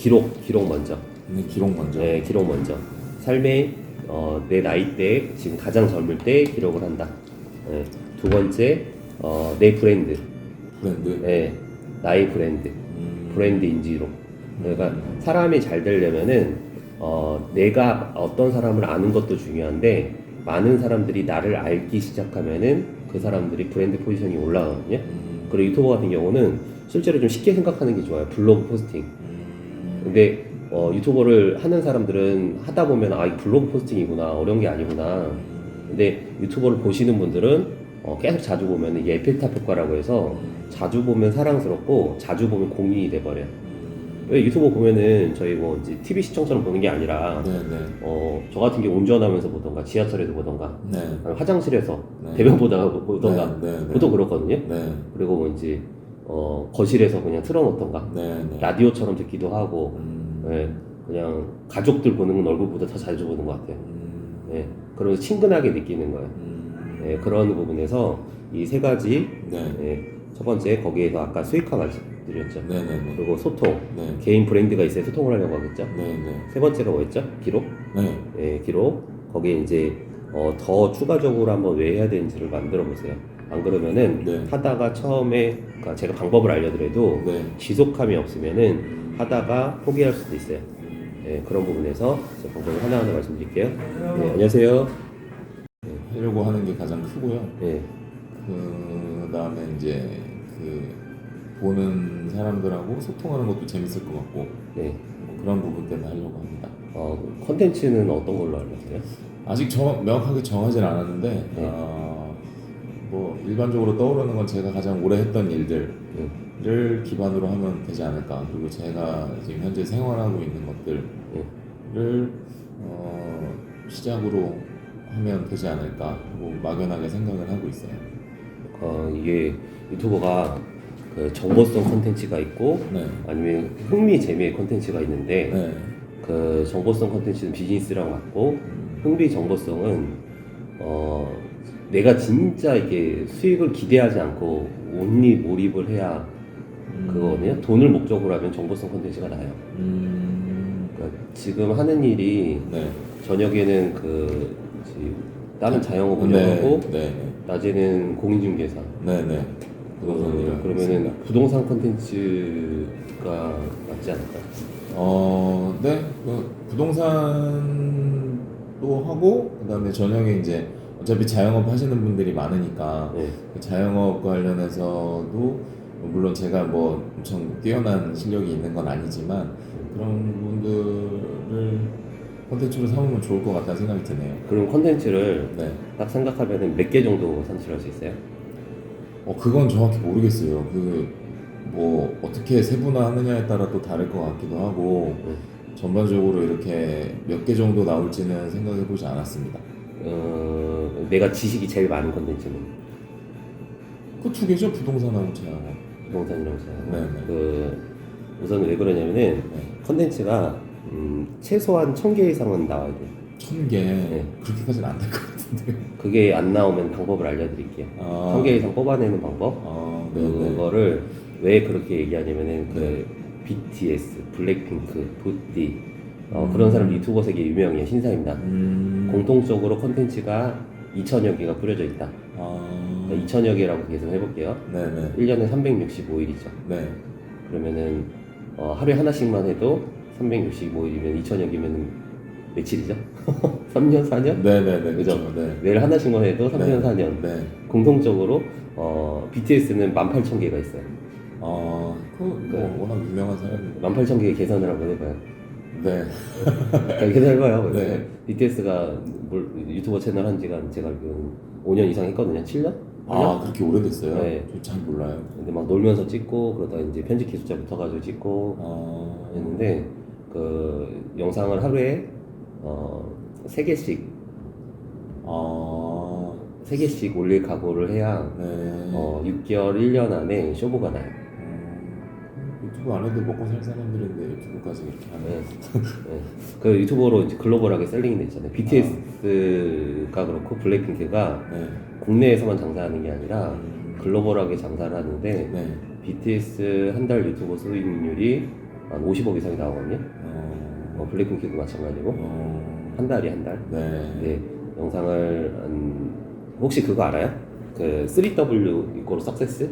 기록 기록 먼저. 네, 기록 먼저. 네, 기록 먼저. 삶의 어, 내 나이 때 지금 가장 젊을 때 기록을 한다. 네. 두 번째 어, 내 브랜드. 브랜드. 네, 나의 브랜드. 음, 브랜드 인지로. 그러니까 사람이 잘 되려면은 어, 내가 어떤 사람을 아는 것도 중요한데 많은 사람들이 나를 알기 시작하면은 그 사람들이 브랜드 포지션이 올라가거든요. 음, 그리고 유튜버 같은 경우는 실제로 좀 쉽게 생각하는 게 좋아요. 블로그 포스팅. 음, 근데 어, 유튜버를 하는 사람들은 하다 보면 아, 이 블로그 포스팅이구나. 어려운 게 아니구나. 근데 유튜버를 보시는 분들은 어, 계속 자주 보면 이게 에펠탑 효과라고 해서 자주 보면 사랑스럽고 자주 보면 공인이 돼버려요. 왜 유튜브 보면은 저희 뭐 이제 TV 시청처럼 보는 게 아니라 네, 네. 어, 저 같은 경우 운전하면서 보던가 지하철에서 보던가 네. 아니면 화장실에서 네. 대변 보다가 보던가 네, 네, 네. 보통 그렇거든요. 네. 그리고 뭐 이제 어, 거실에서 그냥 틀어놓던가 네, 네. 라디오처럼 듣기도 하고 음, 예, 그냥 가족들 보는 건 얼굴보다 더 자주 보는 것 같아요. 음, 예, 그러면서 친근하게 느끼는 거예요. 음, 예, 그런 부분에서 이 세 가지 네. 예, 첫 번째 거기에서 아까 수익화 말씀드렸죠. 네, 네, 네. 그리고 소통 네. 개인 브랜드가 있어야 소통을 하려고 하겠죠. 네, 네. 세 번째가 뭐였죠? 기록. 네. 예, 기록. 거기에 이제 어, 더 추가적으로 한번 왜 해야 되는지를 만들어 보세요. 안 그러면은 네. 하다가 처음에 그러니까 제가 방법을 알려드려도 네. 지속함이 없으면은 하다가 포기할 수도 있어요. 예, 그런 부분에서 제가 방법을 하나하나 말씀드릴게요. 네, 안녕하세요. 하려고 하는 게 가장 크고요. 예, 그 다음에 이제 그 보는 사람들하고 소통하는 것도 재밌을 것 같고 네. 뭐 그런 부분 때문에 하려고 합니다. 어, 컨텐츠는 어떤 걸로 있어요? 아직 정, 명확하게 정하진 않았는데 네. 어, 뭐 일반적으로 떠오르는 건 제가 가장 오래 했던 일들을 네. 기반으로 하면 되지 않을까 그리고 제가 지금 현재 생활하고 있는 것들을 네. 어, 시작으로 하면 되지 않을까 하고 막연하게 생각을 하고 있어요. 어, 이게 유튜버가 그 정보성 컨텐츠가 있고 네. 아니면 흥미 재미의 컨텐츠가 있는데 네. 그 정보성 컨텐츠는 비즈니스랑 맞고 흥미 정보성은 어 내가 진짜 이게 수익을 기대하지 않고 온리 몰입을 해야 그거거든요. 돈을 목적으로 하면 정보성 컨텐츠가 나요. 음, 그러니까 지금 하는 일이 네. 저녁에는 그 뭐지, 다른 자영업 네. 운영하고 네. 낮에는 공인중개사. 네. 네. 부동산 그러면은. 부동산 컨텐츠가 맞지 않을까? 어, 네. 그 부동산도 하고 그다음에 저녁에 이제 어차피 자영업 하시는 분들이 많으니까 네. 그 자영업 관련해서도 물론 제가 뭐 엄청 뛰어난 실력이 있는 건 아니지만 그런 분들을 콘텐츠로 삼으면 좋을 것 같다는 생각이 드네요. 그럼 컨텐츠를 네. 딱 생각하면은 몇개 정도 산출할 수 있어요? 어 그건 정확히 모르겠어요. 그 뭐 어떻게 세분화하느냐에 따라 또 다를 것 같기도 하고 네. 전반적으로 이렇게 몇 개 정도 나올지는 생각해 보지 않았습니다. 어, 내가 지식이 제일 많은 컨텐츠는 그두 개죠 부동산하고 자영업. 부동산이라고 생각하고 네, 네. 그 우선 왜 그러냐면은 네. 컨텐츠가 음, 최소한 천개 이상은 나와야 돼요. 천 개. 네. 그렇게까지는 안 될 것 같은데. 그게 안 나오면 방법을 알려드릴게요. 아. 천개 이상 뽑아내는 방법. 아, 네, 네. 그거를 왜 그렇게 얘기하냐면은 그 네. BTS, 블랙핑크, 부띠 어, 음. 그런 사람 유튜버 세계 유명해요 신사입니다. 음. 공통적으로 컨텐츠가 2천여 개가 뿌려져 있다. 아. 2천여 개라고 계속 해볼게요. 네, 네. 1년에 365일이죠. 네. 그러면은 어, 하루에 하나씩만 해도 365일이면 2천여 개면 며칠이죠? 3년, 4년? 네, 네, 네. 그죠? 네. 매일 하나씩만 해도 3년, 네. 4년. 네. 공통적으로 어, BTS는 18,000개가 있어요. 아, 그, 뭐, 네. 워낙 유명한 사람인데. 18,000개 계산을 한번 해봐요. 네. 그냥 계산해봐요. 네. BTS가 뭘, 유튜버 채널 한 지가 제가 알기로는 5년 이상 했거든요. 7년? 아, 그렇게 오래됐어요? 네. 저 잘 몰라요. 근데 막 놀면서 찍고 그러다 이제 편집 기술자 붙어가지고 찍고 아, 했는데 그 영상을 하루에 어, 3개씩 아, 세 개씩 올릴 각오를 해야 네. 어, 6개월, 1년 안에 쇼부가 나요. 음, 유튜브 안 해도 먹고 살 사람들인데 유튜브까지 이렇게 하네. 네. 네. 그 유튜버로 이제 글로벌하게 셀링이 됐잖아요. BTS가 그렇고 블랙핑크가 네. 국내에서만 장사하는 게 아니라 음, 글로벌하게 장사를 하는데 네. BTS 한 달 유튜버 수익률이 한 50억 이상이 나오거든요. 어, 어, 블랙핑크도 마찬가지고 어, 한 달이 한 달. 네. 네, 영상을 한 혹시 그거 알아요? 그 3W 이꼬르 석세스?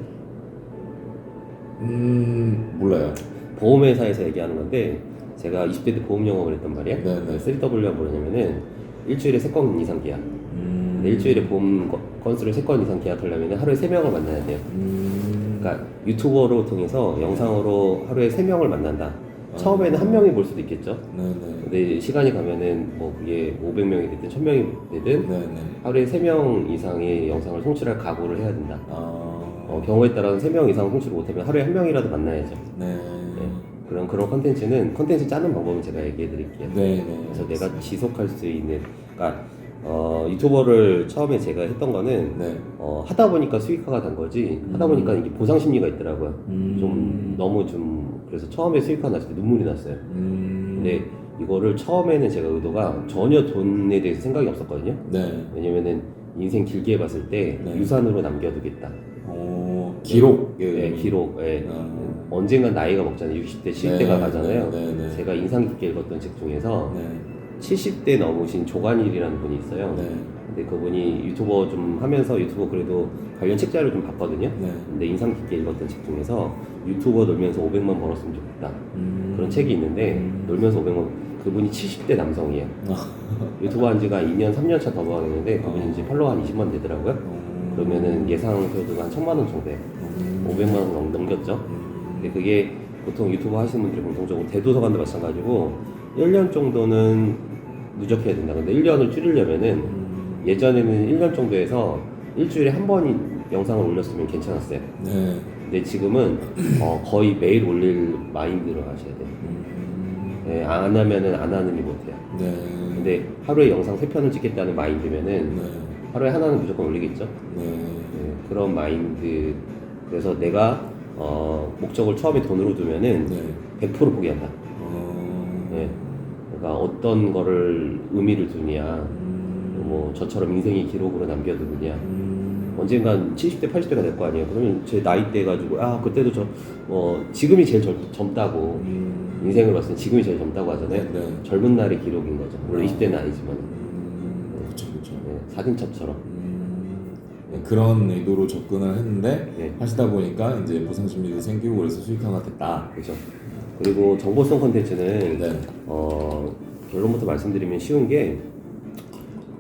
음 몰라요. 보험회사에서 얘기하는 건데 제가 20대 때 보험 영업을 했단 말이에요. 네, 네. 3W가 뭐냐면은 일주일에 3건 이상 계약. 음, 근데 일주일에 보험 거- 건수를 3건 이상 계약하려면 하루에 3명을 만나야 돼요. 음, 그러니까 유튜버로 통해서 영상으로 하루에 3명을 만난다. 처음에는 한 명이 볼 수도 있겠죠. 네네. 근데 시간이 가면은 뭐 그게 500명이 됐든 1000명이 되든 네네. 하루에 3명 이상의 영상을 송출할 각오를 해야 된다. 아, 어, 경우에 따라서 3명 이상 송출 못하면 하루에 한 명이라도 만나야죠. 네. 그런 그런 컨텐츠는 컨텐츠 짜는 방법은 제가 얘기해 드릴게요. 네 네. 그래서 내가 지속할 수 있는 그러니까 어, 유튜버를 처음에 제가 했던 거는 네. 어, 하다 보니까 수익화가 된 거지 하다 보니까 이게 보상 심리가 있더라고요. 음. 좀 너무 좀 그래서 처음에 수익화 났을 때 눈물이 났어요. 음. 근데 이거를 처음에는 제가 의도가 전혀 돈에 대해서 생각이 없었거든요. 네. 왜냐면은 인생 길게 봤을 때 네. 유산으로 남겨두겠다. 어, 기록. 예, 기록. 예. 아. 언젠간 나이가 먹잖아요. 60대, 70대가 네, 가잖아요. 네, 네, 네. 제가 인상 깊게 읽었던 책 중에서 네. 70대 넘으신 조관일이라는 분이 있어요. 네. 근데 그분이 유튜버 좀 하면서 유튜버 그래도 관련 책자를 좀 봤거든요. 네. 근데 인상 깊게 읽었던 책 중에서 유튜버 놀면서 500만 벌었으면 좋겠다. 음. 그런 책이 있는데 음. 놀면서 500만 그분이 70대 남성이에요. 유튜버 한 지가 2년, 3년 차 넘어가는데 그분이 이제 팔로워 한 20만 되더라고요. 음. 그러면은 예상 소득 한 1000만 원 정도 돼요. 음. 500만 원 넘- 넘겼죠. 음. 근데 그게 보통 유튜버 하시는 분들이 공통적으로 대도서관도 마찬가지고 1년 정도는 누적해야 된다. 근데 1년을 줄이려면은 음. 예전에는 1년 정도에서 일주일에 한 번 영상을 올렸으면 괜찮았어요. 네. 근데 지금은 어, 거의 매일 올릴 마인드로 하셔야 돼요. 음. 네, 안 하면은 안 하느니 못해요. 네. 근데 하루에 영상 3편을 찍겠다는 마인드면은 네. 하루에 하나는 무조건 올리겠죠. 네. 네, 그런 마인드. 그래서 내가 어, 목적을 처음에 돈으로 두면은 네. 100% 포기한다. 어. 네. 그러니까 어떤 거를 의미를 두냐, 음. 뭐 저처럼 인생의 기록으로 남겨두느냐. 음. 언젠간 70대, 80대가 될 거 아니에요. 그러면 제 나이 때 가지고 아 그때도 저 어, 지금이 제일 젊, 젊다고 음. 인생을 봤을 때 지금이 제일 젊다고 하잖아요. 네. 젊은 날의 기록인 거죠. 물론 아. 20대는 아니지만 음. 그렇죠, 그렇죠. 네, 사진첩처럼. 음. 네, 그런 의도로 접근을 했는데 네. 하시다 보니까 이제 보상 심리도 생기고 그래서 수익화가 됐다. 그렇죠. 그리고 정보성 콘텐츠는 네. 어, 결론부터 말씀드리면 쉬운 게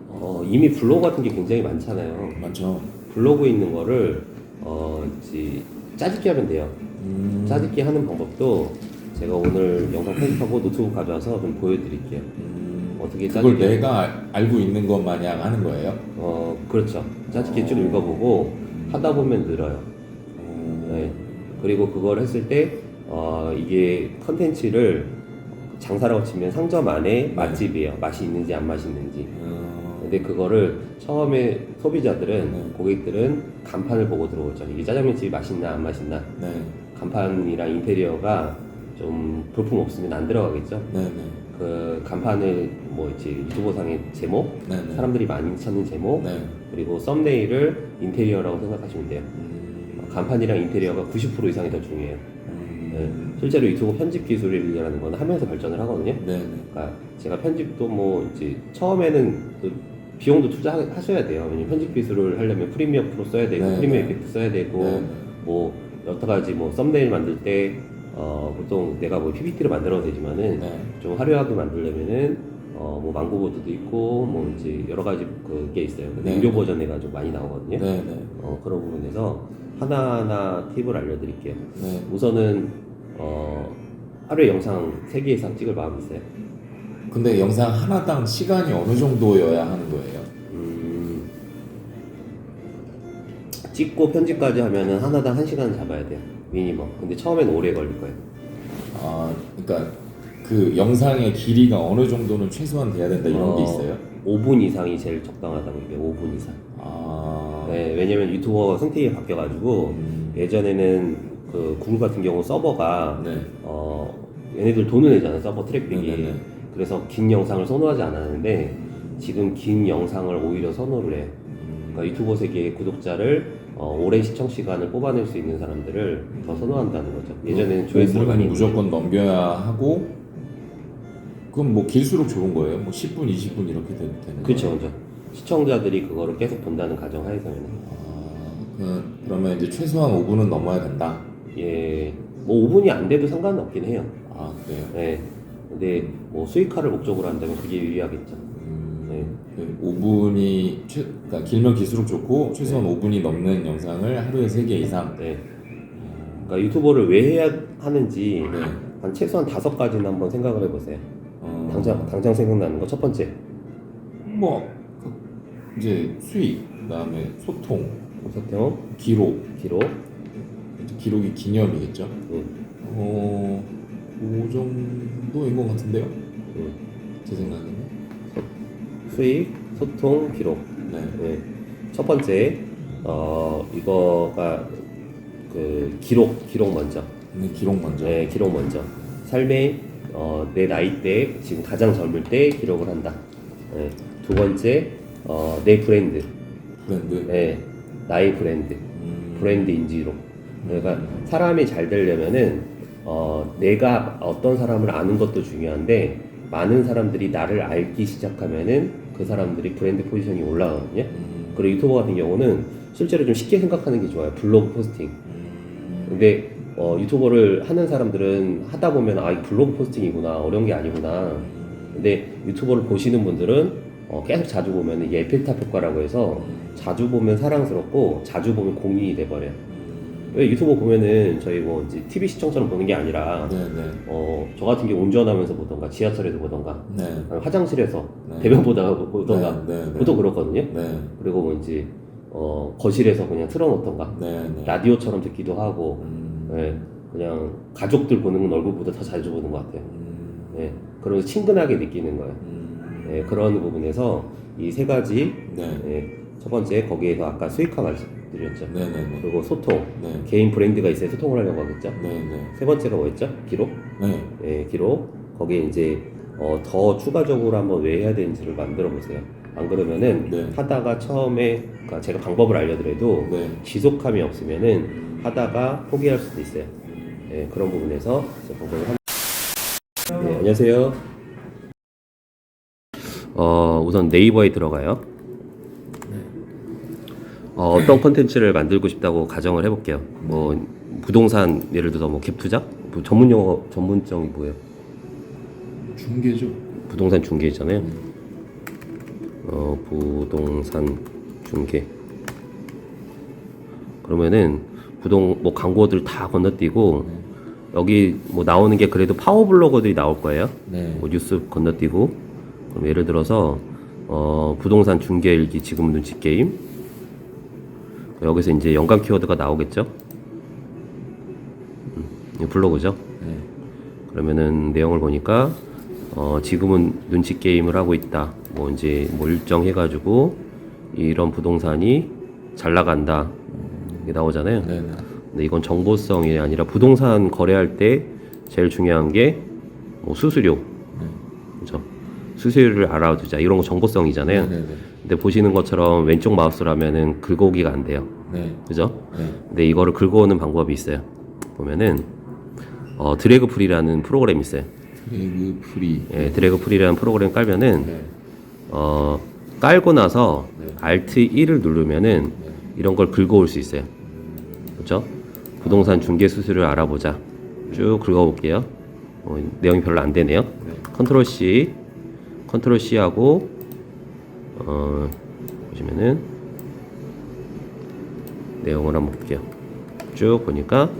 어, 이미 블로그 같은 게 굉장히 많잖아요. 맞죠. 블로그에 있는 거를 어, 이제 짜집기 하면 돼요. 음. 짜집기 하는 방법도 제가 오늘 영상 편집하고 노트북 가져와서 좀 보여드릴게요. 음. 어떻게 그걸? 내가 알- 알고 있는 것 마냥 하는 거예요? 어, 그렇죠. 짜집기 쭉 읽어보고 하다 보면 늘어요. 음. 네. 그리고 그걸 했을 때 어, 이게 컨텐츠를 장사라고 치면 상점 안에 맛집이에요. 맛이 있는지 안 맛있는지. 음. 근데 그거를 처음에 소비자들은 네. 고객들은 간판을 보고 들어오죠. 이게 짜장면 집이 맛있나 안 맛있나. 네. 간판이랑 인테리어가 좀 볼품 없으면 안 들어가겠죠. 네. 네. 그 간판을 뭐 이제 유튜버상의 제목, 네. 네. 사람들이 많이 찾는 제목, 네. 그리고 썸네일을 인테리어라고 생각하시면 돼요. 음. 간판이랑 인테리어가 90% 이상이 더 중요해요. 음. 네. 실제로 유튜브 편집 기술이라는 건 하면서 발전을 하거든요. 네. 네. 그러니까 제가 편집도 뭐 이제 처음에는 또 비용도 투자하셔야 돼요. 왜냐면 편집 기술을 하려면 프리미어 프로 써야 되고 네, 프리미어 네. 이펙트 써야 되고 네. 뭐 여러 가지 뭐 썸네일 만들 때 어, 보통 내가 뭐 PPT를 만들어도 되지만은 네. 좀 화려하게 만들려면은 어, 뭐 망고보드도 있고 뭐 이제 여러 가지 그게 있어요. 근데 네. 유료 버전 내가 좀 많이 나오거든요. 네. 네. 어, 그런 부분에서 하나하나 팁을 알려드릴게요. 네. 우선은 어, 하루에 영상 3개 이상 찍을 마음이 있어요. 근데 영상 하나당 시간이 어느 정도여야 하는 거예요? 음, 찍고 편집까지 하면은 하나당 1시간 잡아야 돼요. 미니멈. 근데 처음엔 오래 걸릴 거예요. 아, 그러니까 그 영상의 길이가 어느 정도는 최소한 돼야 된다 이런 게 어, 있어요? 5분 이상이 제일 적당하다고 얘기해요. 5분 이상. 아, 네, 왜냐면 유튜버가 생태계가 바뀌어가지고 음, 예전에는 그 구글 같은 경우 서버가 네, 어 얘네들 돈을 내잖아요 서버 트래픽이 네, 네, 네. 그래서 긴 영상을 선호하지 않았는데 지금 긴 영상을 오히려 선호를 해요 음, 그러니까 유튜버 세계의 구독자를 어, 오랜 시청 시간을 뽑아낼 수 있는 사람들을 더 선호한다는 거죠. 예전에는 조회수를 5분은 많이 무조건 넘겨야 하고 그럼 뭐 길수록 좋은 거예요? 뭐 10분, 20분 이렇게 되- 되는 그렇죠? 그렇죠. 시청자들이 그거를 계속 본다는 가정 하에서는 아, 그, 그러면 이제 최소한 5분은 넘어야 된다. 예, 뭐 5분이 안 돼도 상관은 없긴 해요. 아 그래요? 네. 근데 뭐 수익화를 목적으로 한다면 그게 유리하겠죠. 음, 네. 그 5분이 최, 그러니까 길면 길수록 좋고 최소한 5분이 넘는 영상을 하루에 3개 이상. 네. 그러니까 유튜버를 왜 해야 하는지 네. 한 최소한 다섯 가지는 한번 생각을 해보세요. 어, 당장 당장 생각나는 거 첫 번째 뭐 그, 이제 수익, 그다음에 소통, 소통, 기록, 기록, 이제 기록이 기념이겠죠. 음, 어, 그 정도인 것 같은데요. 음. 제 생각에는. 수익, 소통, 기록. 네. 네. 첫 번째 어 이거가 그 기록 기록 먼저. 근데 기록 먼저. 네, 기록 먼저. 삶의 어, 내 나이 때 지금 가장 젊을 때 기록을 한다. 네. 두 번째 어, 내 브랜드. 브랜드. 네. 나의 브랜드. 음, 브랜드 인지로. 그러니까 사람이 잘 되려면은 어, 내가 어떤 사람을 아는 것도 중요한데 많은 사람들이 나를 알기 시작하면은 그 사람들이 브랜드 포지션이 올라가거든요. 음, 그리고 유튜버 같은 경우는 실제로 좀 쉽게 생각하는 게 좋아요. 블로그 포스팅. 음, 근데 어, 유튜버를 하는 사람들은 하다 보면 아, 이 블로그 포스팅이구나. 어려운 게 아니구나. 근데 유튜버를 보시는 분들은 어, 계속 자주 보면 이게 에펠탑 효과라고 해서 자주 보면 사랑스럽고 자주 보면 공인이 돼버려요. 왜 유튜버 보면은 저희 뭐 이제 TV 시청처럼 보는 게 아니라 네, 네, 어, 저 같은 경우 운전하면서 보던가 지하철에서 보던가 네. 아니면 화장실에서 네. 대변 보다가 보던가 네, 네, 네. 보통 그렇거든요. 네, 그리고 뭐 이제 어, 거실에서 그냥 틀어놓던가 네, 네. 라디오처럼 듣기도 하고 음, 예, 그냥 가족들 보는 얼굴보다 더 자주 보는 것 같아요. 음, 예, 그러면서 친근하게 느끼는 거예요. 음, 예, 그런 부분에서 이 세 가지 네, 예, 첫 번째 거기에서 아까 수익화 말씀드렸죠. 네, 네, 네. 그리고 소통 네, 개인 브랜드가 있어야 소통을 하려고 하겠죠. 네, 네. 세 번째가 뭐였죠? 기록. 네. 예, 기록. 거기에 이제 어, 더 추가적으로 한번 왜 해야 되는지를 만들어 보세요. 안 그러면은 네. 하다가 처음에 그러니까 제가 방법을 알려드려도 네. 지속함이 없으면은 하다가 포기할 수도 있어요. 예, 그런 부분에서 방법을 한. 네, 안녕하세요. 어, 우선 네이버에 들어가요. 어, 어떤 컨텐츠를 만들고 싶다고 가정을 해볼게요. 뭐 부동산 예를 들어서 뭐 갭 투자 뭐 전문 용어 전문성이 뭐예요? 중계죠. 부동산 중개 있잖아요. 어, 부동산 중개. 그러면은 부동 뭐 광고들 다 건너뛰고 여기 뭐 나오는 게 그래도 파워 블로거들이 나올 거예요. 네. 뭐 뉴스 건너뛰고 그럼 예를 들어서 어, 부동산 중개 일기 지금 눈치 게임 여기서 이제 연관 키워드가 나오겠죠. 음, 블로그죠. 네. 그러면은 내용을 보니까 어, 지금은 눈치 게임을 하고 있다. 뭐 이제 뭐 일정 해가지고 이런 부동산이 잘 나간다. 이게 나오잖아요. 네, 네. 근데 이건 정보성이 아니라 부동산 거래할 때 제일 중요한 게 뭐 수수료, 그죠? 수수료를 알아두자 이런 거 정보성이잖아요. 네, 네, 근데 보시는 것처럼 왼쪽 마우스라면은 긁어오기가 안 돼요. 네. 그죠? 네. 근데 이거를 긁어오는 방법이 있어요. 보면은 어, 드래그 프리라는 프로그램이 있어요. 프리. 예, 드래그 프리라는 프로그램 깔면은 네. 어, 깔고 나서 네. Alt 1을 누르면은 네. 이런 걸 긁어올 수 있어요. 그렇죠? 부동산 중개 수수료를 알아보자. 쭉 긁어볼게요. 어, 내용이 별로 안 되네요. 네. 컨트롤 C, 컨트롤 C 하고 어, 보시면은 내용을 한번 볼게요. 쭉 보니까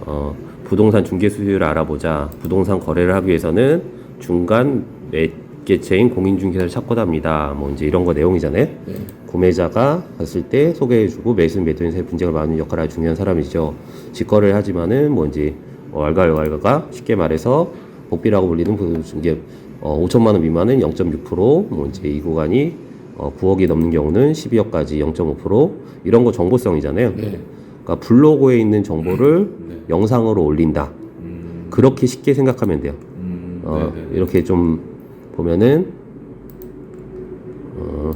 어, 부동산 중개 수수료를 알아보자. 부동산 거래를 하기 위해서는 중간 매 개체인 공인중개사를 찾고자 합니다. 뭐 이제 이런 거 내용이잖아요. 네. 구매자가 갔을 때 소개해주고 매수 매도인 사이 분쟁을 많은 역할을 하는 중요한 사람이죠. 직거래를 하지만은 뭔지 어, 알갈갈가가 쉽게 말해서 복비라고 불리는 중개 어, 5천만 원 미만은 0.6%뭐 이제 이 구간이 어, 9억이 넘는 경우는 12억까지 0.5% 이런 거 정보성이잖아요. 네. 그러니까 블로그에 있는 정보를 네. 영상으로 올린다. 음, 그렇게 쉽게 생각하면 돼요. 음, 어, 네, 네. 이렇게 좀 보면은 어,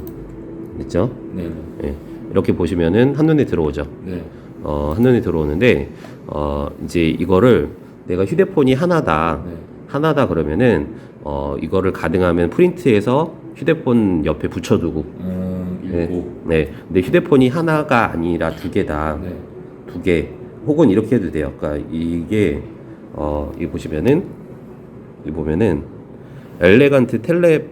있죠? 네, 네. 예. 이렇게 보시면은 한눈에 들어오죠. 네. 어, 한눈에 들어오는데 어, 이제 이거를 내가 휴대폰이 하나다. 네. 하나다 그러면은 어, 이거를 가능하면 프린트해서 휴대폰 옆에 붙여두고 음, 네. 네. 근데 휴대폰이 하나가 아니라 두 개다. 네. 두 개. 혹은 이렇게 해도 돼요. 그러니까 이게 어, 이 보시면은 이 보면은 엘레간트 텔레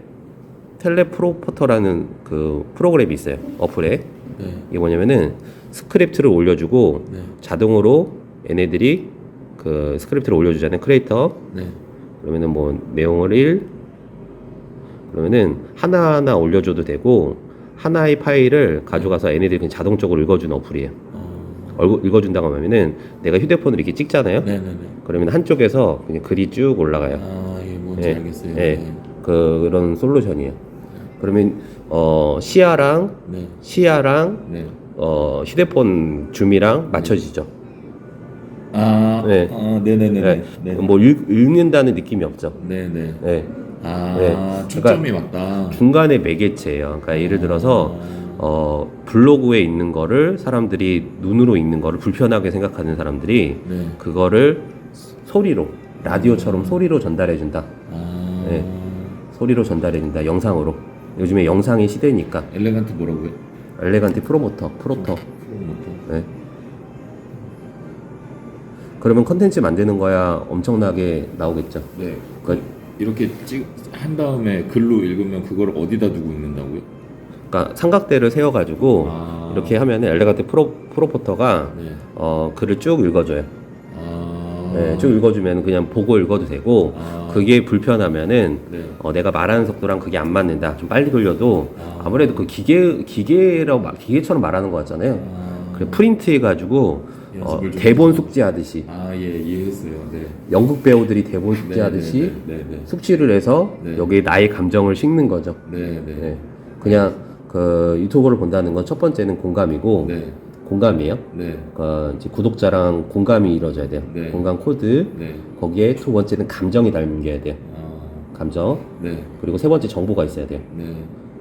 텔레프로포터라는 그 프로그램이 있어요. 어플에. 네. 이게 뭐냐면은 스크립트를 올려주고 네. 자동으로 얘네들이 그 스크립트를 올려주잖아요. 크리에이터. 네. 그러면은 뭐 내용을 1 그러면은 하나하나 올려줘도 되고 하나의 파일을 가져가서 얘네들이 그냥 자동적으로 읽어주는 어플이에요. 어. 얼굴 읽어준다고 하면은 내가 휴대폰을 이렇게 찍잖아요. 네, 네, 네. 그러면 한쪽에서 그냥 글이 쭉 올라가요. 아, 네. 알겠어요. 네. 그 런 솔루션이에요. 그러면 어 시야랑 네. 시야랑 네. 어 휴대폰 줌이랑 맞춰지죠. 아, 네. 아, 네네네. 네. 네. 뭐 읽, 읽는다는 느낌이 없죠. 네네. 네. 아, 네. 초점이 맞다. 중간에 매개체예요. 그러니까 예를 들어서 어 블로그에 있는 거를 사람들이 눈으로 읽는 거를 불편하게 생각하는 사람들이 네. 그거를 소리로 라디오처럼 소리로 전달해 준다. 아, 네. 소리로 전달해 준다. 영상으로. 요즘에 영상의 시대니까 엘레간트 뭐라고요? 엘레간트 프로모터, 프로터. 프로모터. 네. 그러면 컨텐츠 만드는 거야 엄청나게 나오겠죠. 네. 그, 이렇게 찍, 한 다음에 글로 읽으면 그걸 어디다 두고 읽는다고요? 그러니까 삼각대를 세워가지고 아. 이렇게 하면 엘레간트 프로, 프로포터가 네. 어, 글을 쭉 읽어줘요. 아. 네, 쭉 읽어주면 그냥 보고 읽어도 되고 아. 그게 불편하면은 네. 어, 내가 말하는 속도랑 그게 안 맞는다. 좀 빨리 돌려도 아. 아무래도 그 기계 기계라고 말- 기계처럼 말하는 거 같잖아요. 아. 그래 프린트 해가지고 어, 연습을 좀 대본 해서. 숙지하듯이 아, 예, 이해했어요. 네. 연극 배우들이 대본 네, 숙지하듯이 네, 네, 네. 숙지를 해서 네. 여기에 나의 감정을 싣는 거죠. 네, 네. 네. 그냥 그 유튜버를 본다는 건 첫 번째는 공감이고 네. 공감이에요. 네. 그 이제 구독자랑 공감이 이루어져야 돼요. 네. 공감 코드. 네. 거기에 두 번째는 감정이 담겨야 돼요. 아. 감정. 네. 그리고 세 번째 정보가 있어야 돼요. 네.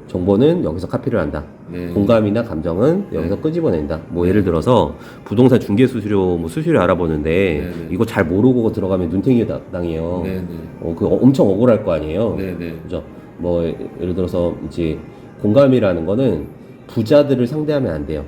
정보는 여기서 카피를 한다. 네. 공감이나 감정은 네. 여기서 끄집어낸다. 뭐 예를 들어서 부동산 중개 수수료 뭐 수수료 알아보는데 네, 네. 이거 잘 모르고 들어가면 눈탱이 다- 당해요. 네, 네. 어, 그 엄청 억울할 거 아니에요. 네, 네. 그죠? 뭐 예- 예를 들어서 이제 공감이라는 거는 부자들을 상대하면 안 돼요.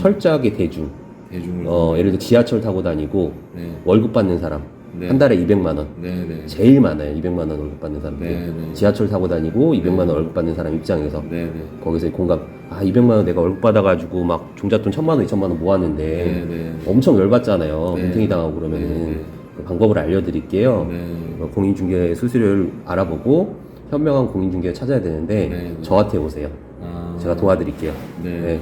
음. 철저하게 대중. 대중을 어, 예를 들어 지하철 타고 다니고 네. 월급 받는 사람. 네. 한 달에 200만 원. 네, 네. 제일 많아요. 200만 원 월급 받는 사람들. 네, 네. 지하철 타고 다니고 200만 원 월급 받는 사람 입장에서 네, 네. 거기서 공감. 아 200만 원 내가 월급 받아 가지고 막 종잣돈 1000만 원, 2천만 원 모았는데 네, 네. 엄청 열받잖아요. 네. 눈탱이 당하고 그러면은 네, 네. 그 방법을 알려드릴게요. 네. 어, 공인중개 수수료를 알아보고 현명한 공인중개 찾아야 되는데 네, 네. 저한테 오세요. 아. 제가 도와드릴게요. 네. 네.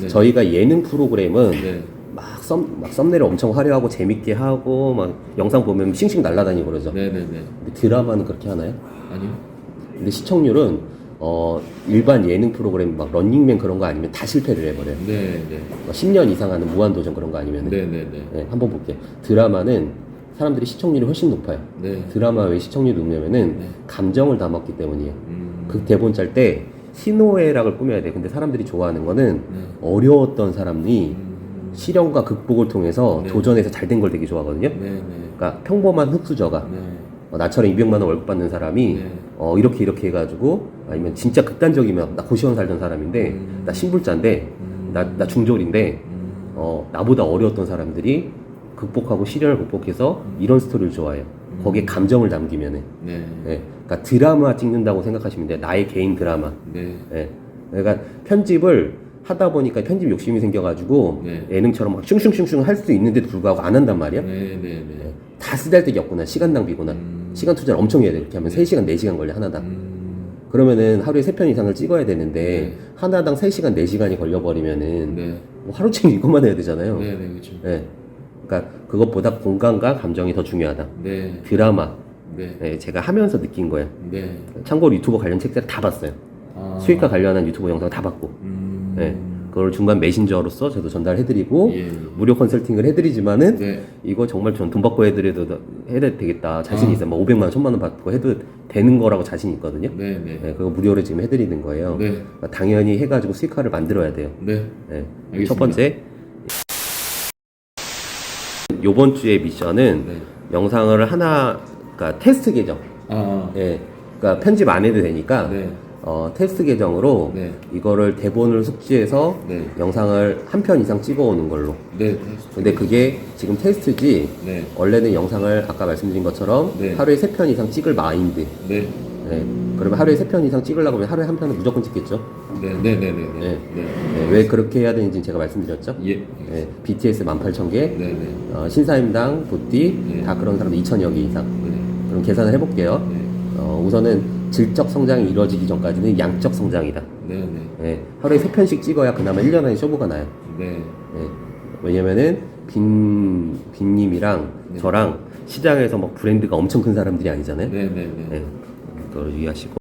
네, 저- 네. 저희가 예능 프로그램은 네. 막, 썸, 막 썸네일 엄청 화려하고 재밌게 하고 막 영상 보면 싱싱 날라다니고 그러죠. 네, 네, 네. 근데 드라마는 그렇게 하나요? 아니요. 근데 시청률은 어, 일반 예능 프로그램 막 런닝맨 그런 거 아니면 다 실패를 해버려요. 네, 네. 뭐 10년 이상 하는 무한도전 그런 거 아니면 네, 네, 네. 네, 한번 볼게요. 드라마는 사람들이 시청률이 훨씬 높아요. 네. 드라마 왜 시청률이 높냐면은 네. 감정을 담았기 때문이에요. 음. 그 대본 짤 때 희노애락을 꾸며야 돼. 근데 사람들이 좋아하는 거는 네. 어려웠던 사람이 음. 시련과 극복을 통해서 네. 도전해서 잘 된 걸 되게 좋아하거든요. 네, 네. 그러니까 평범한 흑수저가 네. 어, 나처럼 200만 원 월급 받는 사람이 네. 어, 이렇게 이렇게 해가지고 아니면 진짜 극단적이면 나 고시원 살던 사람인데 음. 나 신불자인데 음. 나, 나 중졸인데 음. 어, 나보다 어려웠던 사람들이 극복하고 시련을 극복해서 이런 스토리를 좋아해요. 음. 거기에 감정을 남기면은. 네. 예. 그러니까 드라마 찍는다고 생각하시면 돼요. 나의 개인 드라마. 네. 예. 그러니까 편집을 하다 보니까 편집 욕심이 생겨가지고 네. 예능처럼 막 슝슝슝슝 할 수 있는데도 불구하고 안 한단 말이야. 네, 네, 네. 다 쓰잘데기 없구나. 시간 낭비구나. 음. 시간 투자를 엄청 해야 돼. 이렇게 하면 3시간, 4시간 걸려, 하나당. 음. 그러면은 하루에 3편 이상을 찍어야 되는데, 네. 하나당 3시간, 4시간이 걸려버리면은, 네. 뭐 하루 종일 이것만 해야 되잖아요. 네, 네, 그렇죠. 예. 그러니까 그것보다 공감과 감정이 더 중요하다. 네. 드라마. 네. 예, 제가 하면서 느낀 거예요. 네. 참고로 유튜버 관련 책들 다 봤어요. 아. 수익과 관련한 유튜브 영상 다 봤고. 음. 예. 그 그걸 중간 메신저로서 저도 전달해드리고 예. 무료 컨설팅을 해드리지만은 네. 이거 정말 전 돈 받고 해드려도 해도 되겠다 자신 아. 있어요. 뭐 500만 원, 1000만 원 받고 해도 되는 거라고 자신 있거든요. 네, 네. 네, 그거 무료로 지금 해드리는 거예요. 네. 그러니까 당연히 해가지고 수익화를 만들어야 돼요. 네. 네. 알겠습 요번 주의 미션은 네. 영상을 하나 그러니까 테스트 계정 아. 예 그러니까 편집 안 해도 되니까 네. 어, 테스트 계정으로 네. 이거를 대본을 숙지해서 네. 영상을 한 편 이상 찍어오는 걸로 네. 근데 그게 지금 테스트지 네. 원래는 영상을 아까 말씀드린 것처럼 네. 하루에 세 편 이상 찍을 마인드 네. 예. 그러면 하루에 세 편 이상 찍으려고 하면 하루에 한 편은 무조건 찍겠죠 네. 네. 네. 네. 네. 네. 네. 예, 왜 그렇게 해야 되는지 제가 말씀드렸죠 예. 예, BTS 18,000개 네. 네. 어, 신사임당, 도띠 네. 다 그런 사람 2천여 개 이상. 네. 그럼 계산을 해볼게요. 네. 어, 우선은 질적 성장이 이루어지기 전까지는 양적 성장이다. 네. 네. 예, 하루에 세 편씩 찍어야 그나마 1년 안에 쇼부가 나요. 네. 예, 왜냐면은 빈 빈님이랑 네. 저랑 시장에서 막 브랜드가 엄청 큰 사람들이 아니잖아요. 네. 네. 네. 예, 그걸 유의하시고